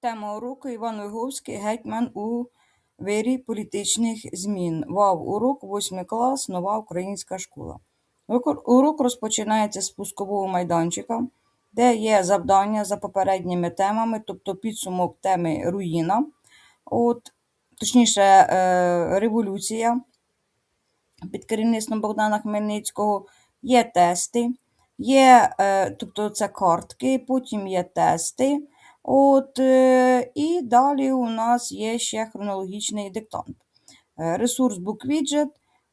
Тема уроку Іван Виговський гетьман у вирі політичних змін. Вав урок, 8 клас, нова українська школа. Урок- Урок розпочинається з пускового майданчика, де є завдання за попередніми темами, тобто підсумок теми руїна, от, точніше, е, революція під керівництвом Богдана Хмельницького, є тести, є, е, тобто це картки, потім є тести. От, е, і далі у нас є ще хронологічний диктант. Е, Ресурс BookWidget,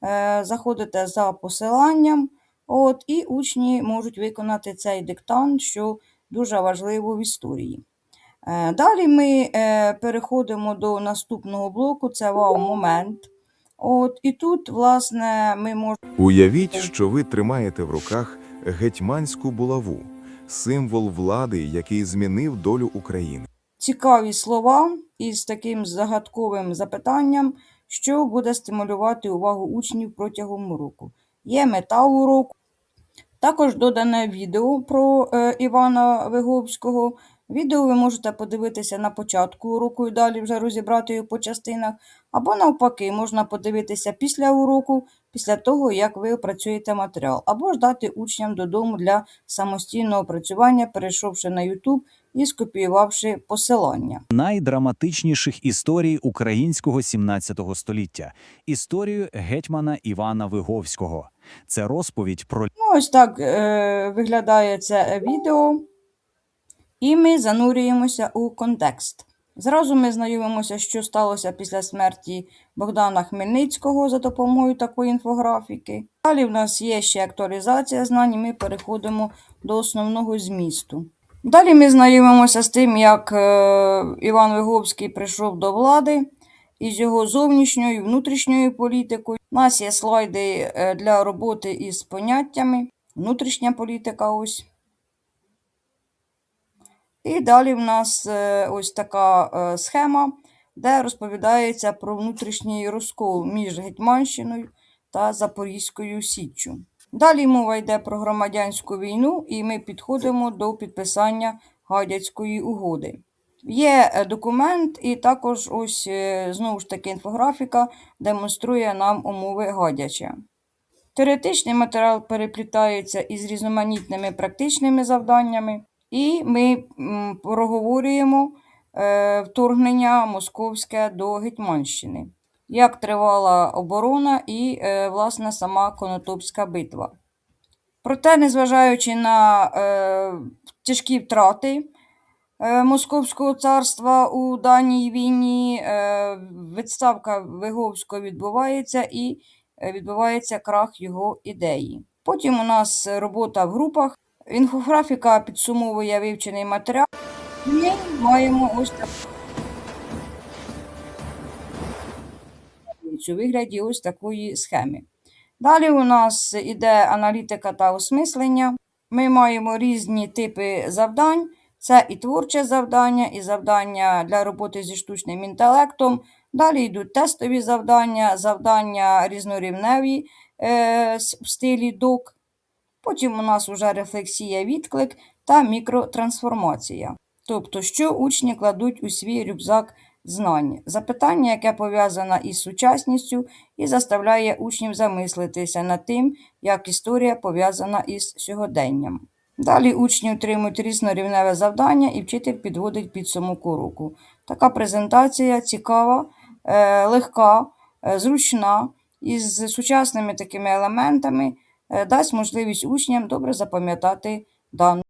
е, заходите за посиланням, от, і учні можуть виконати цей диктант, що дуже важливо в історії. Далі ми переходимо до наступного блоку, це вау-момент. От, і тут, власне, ми можемо. Уявіть, що ви тримаєте в руках гетьманську булаву, символ влади, який змінив долю України. цікаві слова із таким загадковим запитанням, що буде стимулювати увагу учнів протягом року. Є мета уроку. Також додане відео про е, Івана Виговського. Відео ви можете подивитися на початку уроку і далі вже розібрати його по частинах. Або навпаки, можна подивитися після уроку, після того, як ви опрацюєте матеріал, або ж дати учням додому для самостійного опрацювання, перейшовши на YouTube і скопіювавши посилання. найдраматичніших історій українського 17 століття історію гетьмана Івана Виговського. Це розповідь про Ну, ось так е, виглядає це відео. І ми занурюємося у контекст. Зразу ми знайомимося, що сталося після смерті Богдана Хмельницького за допомогою такої інфографіки. Далі в нас є ще актуалізація знань, і ми переходимо до основного змісту. Далі ми знайомимося з тим, як е, Іван Виговський прийшов до влади із його зовнішньою і внутрішньою політикою. У нас є слайди е, для роботи із поняттями. Внутрішня політика ось. І далі в нас е, ось така е, схема, де розповідається про внутрішній розкол між Гетьманщиною та Запорізькою Січчю. Далі мова йде про громадянську війну, і ми підходимо до підписання Гадяцької угоди. Є е, документ, і також ось знову ж таки інфографіка демонструє нам умови Гадяча. Теоретичний матеріал переплітається із різноманітними практичними завданнями, і ми проговорюємо е, вторгнення московське до Гетьманщини, як тривала оборона і, е, власне, сама Конотопська битва. Проте, незважаючи на е, тяжкі втрати Московського царства у даній війні, відставка Виговського відбувається і відбувається крах його ідеї. Потім у нас робота в групах. Інфографіка підсумовує вивчений матеріал. Ми маємо ось таку вигляді ось такої схеми. Далі у нас іде аналітика та осмислення. Ми маємо різні типи завдань. Це і творче завдання, і завдання для роботи зі штучним інтелектом. Далі йдуть тестові завдання, завдання різнорівневі е, в стилі док. Потім у нас вже рефлексія, відклик та мікротрансформація. Тобто, що учні кладуть у свій рюкзак знань. Запитання, яке пов'язане із сучасністю і заставляє учнів замислитися над тим, як історія пов'язана із сьогоденням. Далі учні отримують різнорівневе завдання і вчитель підводить підсумок уроку. Така презентація цікава, е, легка, е, зручна, із сучасними такими елементами дасть можливість учням добре запам'ятати дану.